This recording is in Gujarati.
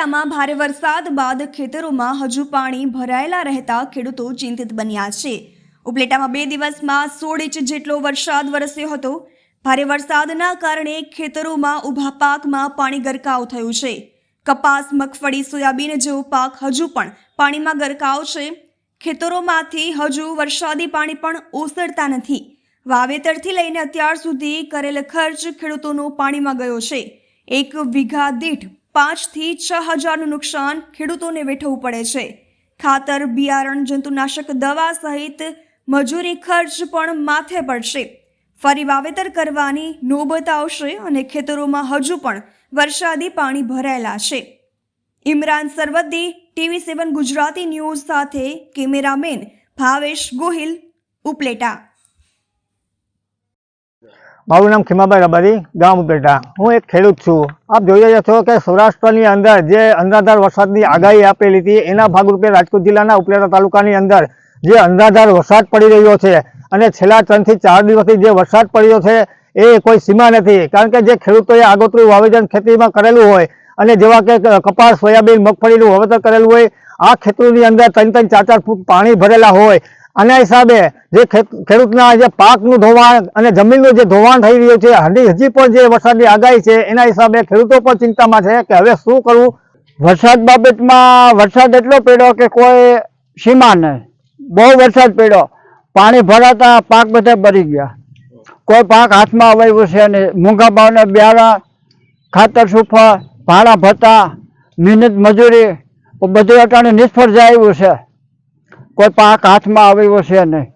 ઉપલેટામાં ભારે વરસાદ બાદ ખેતરોમાં હજુ પાણી ભરાયેલા રહેતા ખેડૂતો ચિંતિત બન્યા છે. ઉપલેટામાં બે દિવસમાં સોળ ઇંચ જેટલો વરસાદ વરસ્યો હતો. ભારે વરસાદના કારણે ખેતરોમાં ઊભા પાકમાં પાણી ગરકાવ થયું છે. કપાસ, મગફળી, સોયાબીન જેવો પાક હજુ પણ પાણીમાં ગરકાવ છે. ખેતરોમાંથી હજુ વરસાદી પાણી પણ ઓસરતા નથી. વાવેતરથી લઈને અત્યાર સુધી કરેલ ખર્ચ ખેડૂતોનો પાણીમાં ગયો છે. એક વીઘા દીઠ પાંચથી છ હજારનું નુકસાન ખેડૂતોને વેઠવું પડે છે. ખાતર, બિયારણ, જંતુનાશક, દવા સહિત મજૂરી ખર્ચ પણ માથે પડશે. ફરી વાવેતર કરવાની નોબત આવશે અને ખેતરોમાં હજુ પણ વરસાદી પાણી ભરાયેલા છે. Imran Sarvadi TV seven Gujarati news સાથે કેમેરામેન ભાવેશ ગોહિલ, ઉપલેટા. મારું નામ ખીમાભાઈ રબારી, ગામ ઉપેટા. હું એક ખેડૂત છું. આપ જોઈ રહ્યા છો કે સૌરાષ્ટ્રની અંદર જે અંધાધાર વરસાદની આગાહી આપેલી હતી, એના ભાગરૂપે રાજકોટ જિલ્લાના ઉપલેટા તાલુકાની અંદર જે અંધાધાર વરસાદ પડી રહ્યો છે અને છેલ્લા ત્રણથી ચાર દિવસથી જે વરસાદ પડ્યો છે, એ કોઈ સીમા નથી. કારણ કે જે ખેડૂતોએ આગોતરું વાવેતર ખેતીમાં કરેલું હોય અને જેવા કે કપાસ, સોયાબીન, મગફળીનું વાવેતર કરેલું હોય, આ ખેતરોની અંદર ત્રણ ત્રણ ચાર ચાર ફૂટ પાણી ભરેલા હોય આના હિસાબે જે ખેડૂતના જે પાકનું ધોવાણ અને જમીનનું જે ધોવાણ થઈ રહ્યું છે, હજી હજી પણ જે વરસાદની આગાહી છે, એના હિસાબે ખેડૂતો પણ ચિંતામાં છે કે હવે શું કરવું? વરસાદ બાબતમાં વરસાદ એટલો પડ્યો કે કોઈ સીમા નહીં. બહુ વરસાદ પડ્યો. પાણી ભરાતા પાક બધા ભરી ગયા. કોઈ પાક હાથમાં આવ્યું છે નહીં. મૂંગા ભાવને બિયારા ખાતર સુફા ભાડા ભત્તા મહેનત મજૂરી, બધું અટાણે નિષ્ફળ જાય એવું છે. કોઈ પાક હાથમાં આવ્યો છે નહીં.